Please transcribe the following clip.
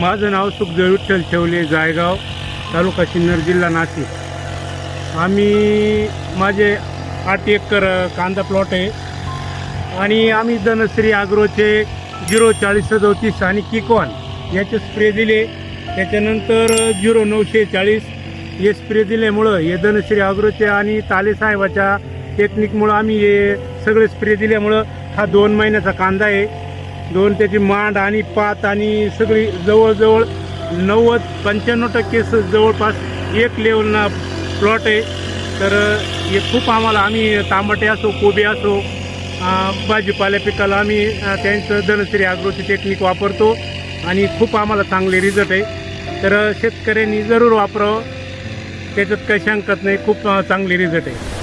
माझं नाव सुखदेव विठ्ठल ठेवले जायगाव तालुका सिन्नर जिल्हा नाशिक. आम्ही माझे आठ एकर कांदा प्लॉट आहे. आणि आम्ही धनश्री आग्रोचे झिरो चाळीस सदोतीस आणि किकॉन याचे स्प्रे दिले. त्याच्यानंतर झिरो नऊशे चाळीस हे स्प्रे दिल्यामुळं हे धनश्री आग्रोचे आणि तालेसाहेबाच्या टेक्निकमुळं आम्ही हे सगळे स्प्रे दिल्यामुळं हा दोन महिन्याचा कांदा आहे. दोन त्याची मांड आणि पात आणि सगळी जवळजवळ नव्वद पंच्याण्णव टक्के स- जवळपास एक लेवलना प्लॉट आहे. तर हे खूप आम्हाला आम्ही तांबटे असो कोबी असो भाजीपाल्या पिकाला आम्ही त्यांचं धनश्री आग्रोची टेक्निक वापरतो आणि खूप आम्हाला चांगले रिझल्ट आहे. तर शेतकऱ्यांनी जरूर वापरावं. त्याच्यात काही शंकत नाही खूप चांगले रिझल्ट आहे.